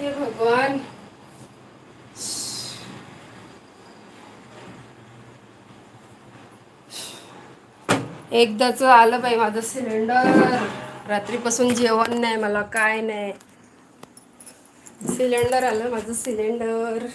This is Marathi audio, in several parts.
हे भगवान. एकदाच आलं बाई माझं सिलेंडर. रात्रीपासून जेवण नाही मला काय नाही. सिलेंडर आलं माझं सिलेंडर.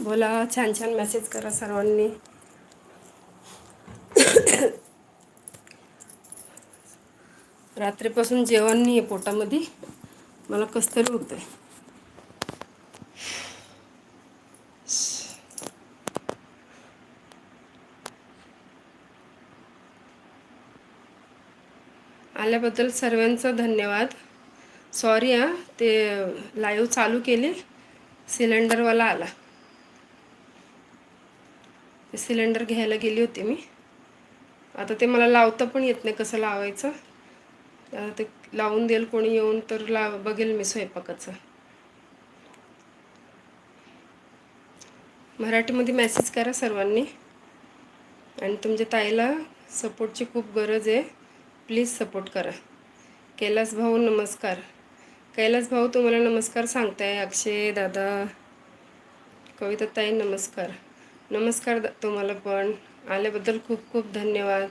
बोला छान छान मेसेज करा सर्वांनी. रात्रीपासून जेवण नाही आहे पोटामध्ये. मला कसं तरी होतं आहे आल्याबद्दल सर्वांचं धन्यवाद. सॉरी हां ते लाईव्ह चालू केले. सिलेंडरवाला आला. ते सिलेंडर घ्यायला गेली होती मी. आता ते मला लावता पण येत नाही कसं लावायचं. ते लावून देईल कोणी येऊन तर लाव बघेल मी स्वयंपाकाचं. मराठीमध्ये मेसेज करा सर्वांनी. आणि तुमच्या ताईला सपोर्टची खूप गरज आहे. प्लीज सपोर्ट करा. कैलास भाऊ नमस्कार. कैलास भाऊ तुम्हाला नमस्कार सांगताय. अक्षय दादा कविता ताई नमस्कार. नमस्कार द तुम्हाला पण. आल्याबद्दल खूप खूप धन्यवाद.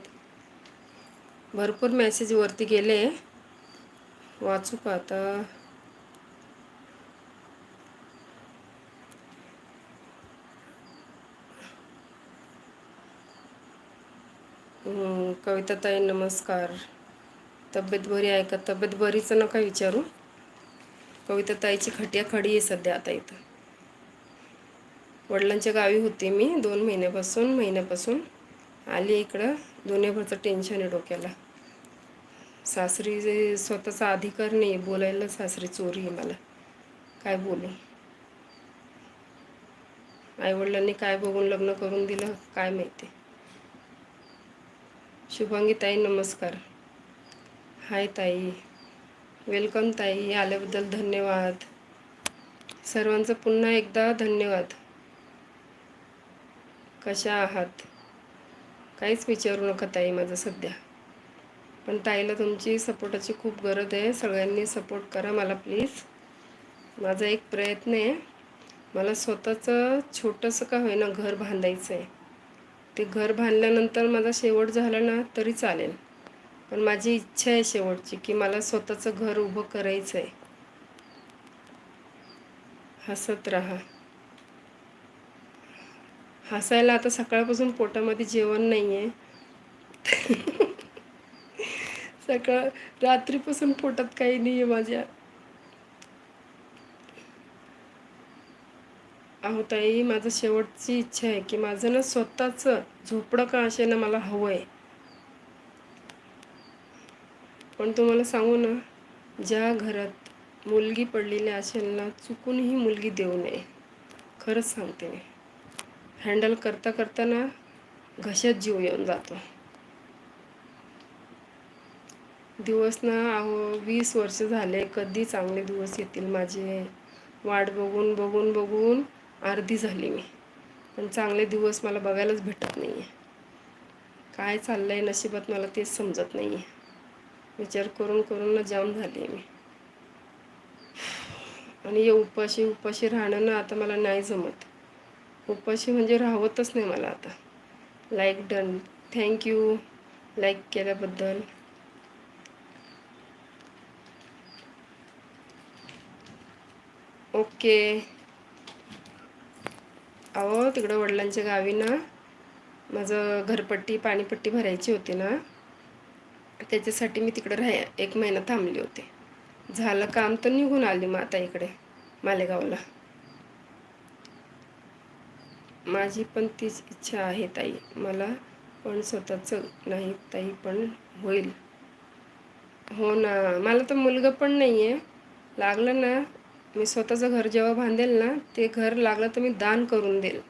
भरपूर मेसेज वरती गेले. वाचू का आता? नमस्कार. तब्येत बरी आहे का? तब्येत बरीचं नका विचारू? कविताताईची खटिया खडी आहे सध्या आता इथं. वडिलांच्या गावी होते मी दोन महिन्यापासून महिन्यापासून. आली इकडं. दुनियाभरचं टेन्शन आहे डोक्याला. सासरी जे स्वतःचा अधिकार नाही बोलायला सासरी चोरी आहे मला. काय बोलू? आईवडिलांनी काय बघून लग्न करून दिलं काय माहिती? शुभांगी ताई नमस्कार. हाय ताई. वेलकम ताई. आल्याबद्दल धन्यवाद. सर्वांचं पुन्हा एकदा धन्यवाद. कशा आहात? काहीच विचारू नका ताई माझं सध्या. पण ताईला तुमची सपोर्टाची खूप गरज आहे. सगळ्यांनी सपोर्ट करा मला प्लीज. माझा एक प्रयत्न आहे. मला स्वतःचं छोटंसं का होईना घर बांधायचं आहे. ते घर बांधल्यानंतर माझा शेवट झाला ना तरी चालेल. पण माझी इच्छा आहे शेवटची की मला स्वतःचं घर उभं करायचं आहे हसत राहा. हसायला आता सकाळपासून पोटामध्ये जेवण नाही आहे सकाळ रात्रीपासून पोटात काही नाही आहे माझ्या. अहो ताई माझं शेवटची इच्छा आहे की माझं ना स्वतःचं झोपडं का असे ना मला हवं आहे पण तुम्हाला सांगू ना ज्या घरात मुलगी पडलेली असेल ना चुकूनही मुलगी देऊ नये. खरंच सांगते मी. हँडल करता करताना घशात जीव येऊन जातो. दिवस ना अहो वीस वर्ष झाले कधी चांगले दिवस येतील माझे? वाट बघून बघून बघून अर्धी झाली मी. पण चांगले दिवस मला बघायलाच भेटत नाही आहे काय चाललं आहे नशिबात मला तेच समजत नाही आहे विचार करून करून ना जाम झाली मी. आणि हे उपाशी उपाशी राहणं ना आता मला नाही जमत. उपाशी म्हणजे राहवतच नाही मला आता. Like done thank you like केल्याबद्दल. ओके अहो तिकडं वडिलांच्या गावी ना माझं घरपट्टी पाणीपट्टी भरायची होती ना. त्याच्यासाठी मी तिकडं राह एक महिना थांबली होते. झालं काम तर निघून आली मग आता इकडे मालेगावला. माझी पण तीच इच्छा आहे ताई. मला पण स्वतःचं नाही ताई पण होईल. हो ना. मला तर मुलगा पण नाही आहे लागलं ना मी स्वतःचं घर जेव्हा बांधेल ना ते घर लागलं तर मी दान करून देईल.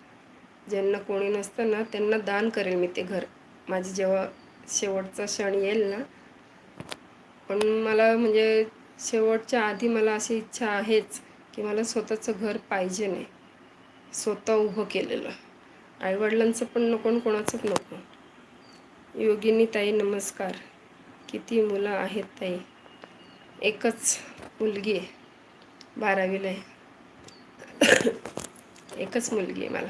ज्यांना कोणी नसतं ना त्यांना दान करेल मी ते घर. माझी जेव्हा शेवटचा क्षण येईल ना पण मला म्हणजे शेवटच्या आधी मला अशी इच्छा आहेच की मला स्वतःचं घर पाहिजे नाही. स्वतः उभं केलेलं. आईवडिलांचं पण नको कोणाचंच नको. योगिनी ताई नमस्कार. किती मुलं आहेत ताई? एकच मुलगी आहे. बारावीला आहे. एकच मुलगी आहे मला.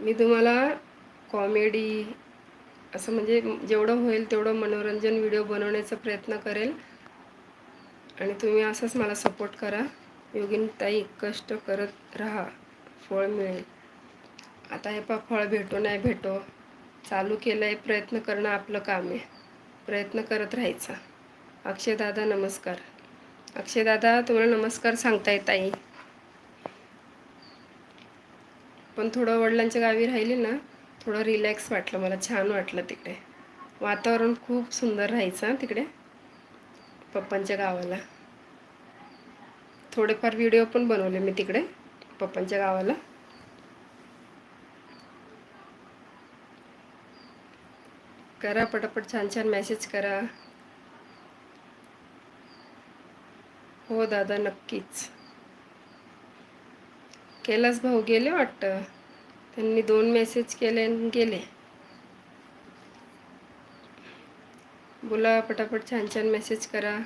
मी तुम्हाला कॉमेडी असं म्हणजे जेवढं होईल तेवढं मनोरंजन व्हिडिओ बनवण्याचा प्रयत्न करेल. आणि तुम्ही असंच मला सपोर्ट करा. योगिनताई कष्ट करत राहा. फळ मिळेल. आता हे पा फळ भेटो नाही भेटो. चालू केलं आहे प्रयत्न करणं आपलं काम आहे. प्रयत्न करत राहायचा. अक्षयदादा नमस्कार. अक्षयदादा तुम्हाला नमस्कार सांगताय ताई पण थोडं वडिलांच्या गावी राहिले ना थोडं रिलॅक्स वाटलं मला छान वाटलं तिकडे. वातावरण खूप सुंदर राहायचं तिकडे. पप्पांच्या गावाला. थोडेफार व्हिडिओ पण बनवले मी तिकडे पप्पांच्या गावाला. करा पटापट छान छान मेसेज करा. हो दादा नक्कीच. कैलास भाऊ गेले वाटतं? त्यांनी दोन मेसेज केले आणि गेले. बोला पटापट छान छान मेसेज करा.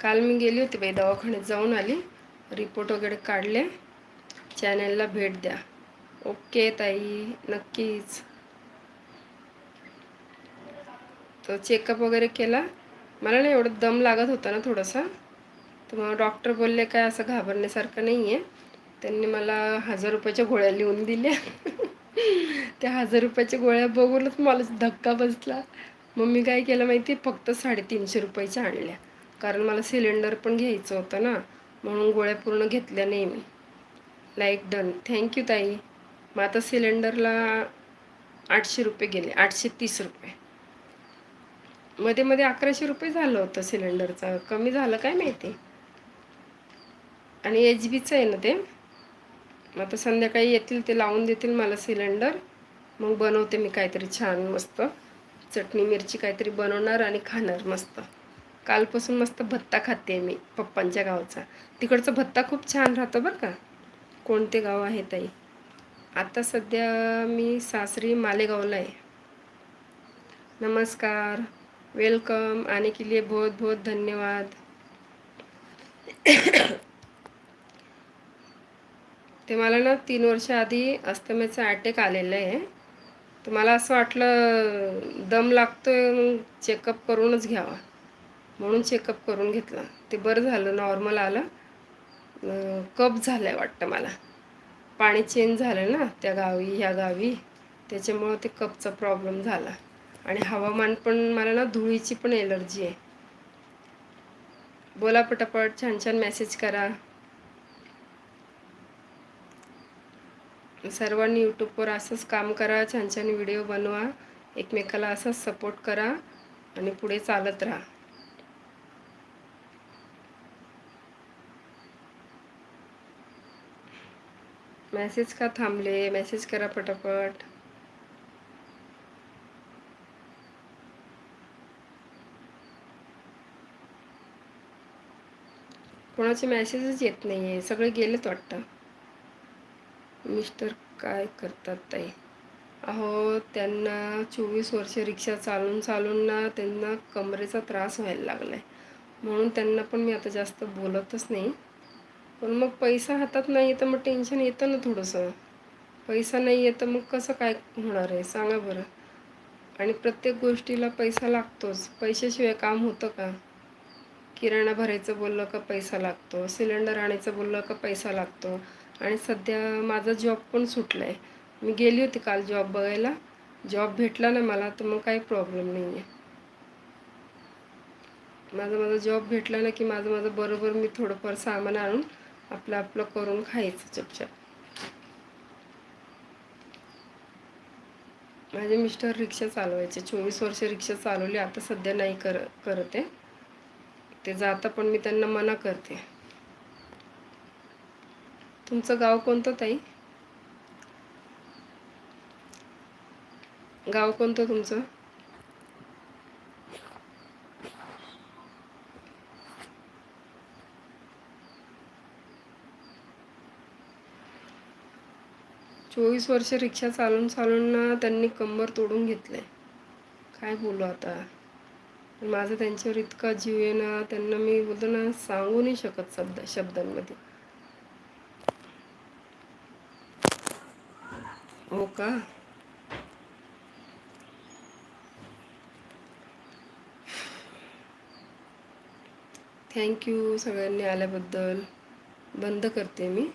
काल मी गेली होती बाई दवाखान्यात जाऊन आली. रिपोर्ट वगैरे काढले. चॅनलला भेट द्या. ओके ताई नक्कीच. तो चेकअप वगैरे केला. मला नाही एवढं दम लागत होता ना थोडासा. तर मग डॉक्टर बोलले काय असं घाबरण्यासारखं नाही आहे त्यांनी मला हजार रुपयाच्या गोळ्या लिहून दिल्या. त्या हजार रुपयाच्या गोळ्या बघूनच मला धक्का बसला. मग मी काय केलं माहिती आहे फक्त साडेतीनशे रुपयाच्या आणल्या. कारण मला सिलेंडर पण घ्यायचं होतं ना. म्हणून गोळ्या पूर्ण घेतल्या नाही मी. लाईक डन थँक्यू ताई. मग आता सिलेंडरला आठशे रुपये गेले. आठशे तीस रुपये. मध्ये मध्ये अकराशे रुपये झालं होतं सिलेंडरचं. कमी झालं काय माहिती? आणि एच बीचं आहे ना ते? मग आता संध्याकाळी येतील ते लावून देतील मला सिलेंडर. मग बनवते मी काहीतरी छान मस्त. चटणी मिरची काहीतरी बनवणार आणि खाणार मस्त. कालपासून मस्त भत्ता खाते मी पप्पांच्या गावचा. तिकडचा भत्ता खूप छान राहतो बरं का. कोणते गाव आहे ताई? आता सध्या मी सासरी मालेगावला आहे. नमस्कार. वेलकम. आणि के लिए बहुत बहुत धन्यवाद. ते मला ना तीन वर्ष आधी अस्थमेचा अटॅक आलेलं आहे. तर मला असं वाटलं दम लागतो मग चेकअप करूनच घ्यावा. म्हणून चेकअप करून घेतला. ते बरं झालं नॉर्मल आलं. कप झालं आहे वाटतं मला. पाणी चेंज झालं ना त्या गावी ह्या गावी. त्याच्यामुळं ते कपचा प्रॉब्लेम झाला. आणि हवामान पण मला ना धुळीची पण एलर्जी आहे. बोला पटापट छान छान मेसेज करा. सर्वांनी यूट्यूबवर असंच काम करा छान छान व्हिडिओ बनवा एकमेकाला असंच सपोर्ट करा आणि पुढे चालत राहा. मेसेज का थांबले? मेसेज करा पटापट. कोणाचे मेसेजच येत नाही आहे सगळे गेलेत वाटतं. मिस्टर काय करतात ताई? अहो त्यांना चोवीस वर्ष रिक्षा चालून चालून ना त्यांना कमरेचा त्रास व्हायला लागला आहे म्हणून त्यांना पण मी आता जास्त बोलतच नाही. पण मग पैसा हातात नाही तर मग टेन्शन येतं ना थोडंसं. पैसा नाही येतं मग कसं काय होणार आहे? सांगा बरं. आणि प्रत्येक गोष्टीला पैसा लागतोच. पैशाशिवाय काम होतं का? किराणा भरायचं बोललं का पैसा लागतो? सिलेंडर आणायचं बोललं का पैसा लागतो? आणि सध्या माझा जॉब पण सुटला आहे मी गेली होती काल जॉब बघायला. जॉब भेटला ना मला तर मग काही प्रॉब्लेम नाही आहे माझा माझा जॉब भेटला ना की माझं माझं बरोबर मी थोडंफार सामान आणून आपलं आपलं करून खायचं चुपचाप. माझे मिस्टर रिक्षा चालवायचे. चोवीस वर्ष रिक्षा चालवली आता सध्या नाही कर करते. ते जाता पण मी त्यांना मना करते. तुमचं गाव कोणतं ताई? गाव कोणतं तुमचं? चोवीस वर्ष रिक्षा चालून चालून ना त्यांनी कंबर तोडून घेतले काय बोलू आता? माझा त्यांच्यावर इतका जीव आहे ना त्यांना मी बोलतो ना सांगू नाही शकत शब्द शब्दांमध्ये. हो का थँक्यू सगळ्यांनी आल्याबद्दल. बंद करते मी.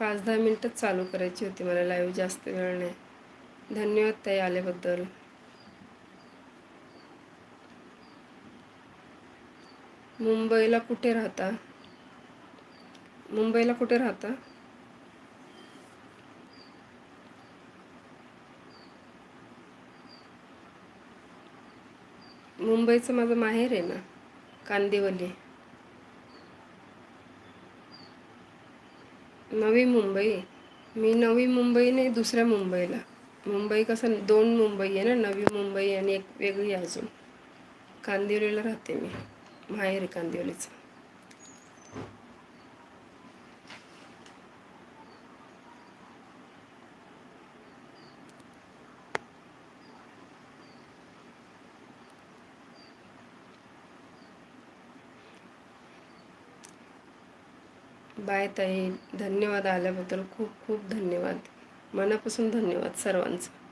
पाच दहा मिनटंच चालू करायची होती मला लाईव्ह जास्त वेळ नाही. धन्यवाद ताई आल्याबद्दल. मुंबईला कुठे राहता? मुंबईला कुठे राहता? मुंबईचं माझं माहेर आहे ना कांदिवली. नवी मुंबई. मी नवी मुंबई नाही दुसऱ्या मुंबईला. मुंबई कसं दोन मुंबई आहे ना नवी मुंबई आणि एक वेगळी अजून. कांदिवलीला राहते मी माहेर आहे कांदिवलीचं. बाय ताई. धन्यवाद आल्याबद्दल खूप खूप धन्यवाद. मनापासून धन्यवाद सर्वांचं.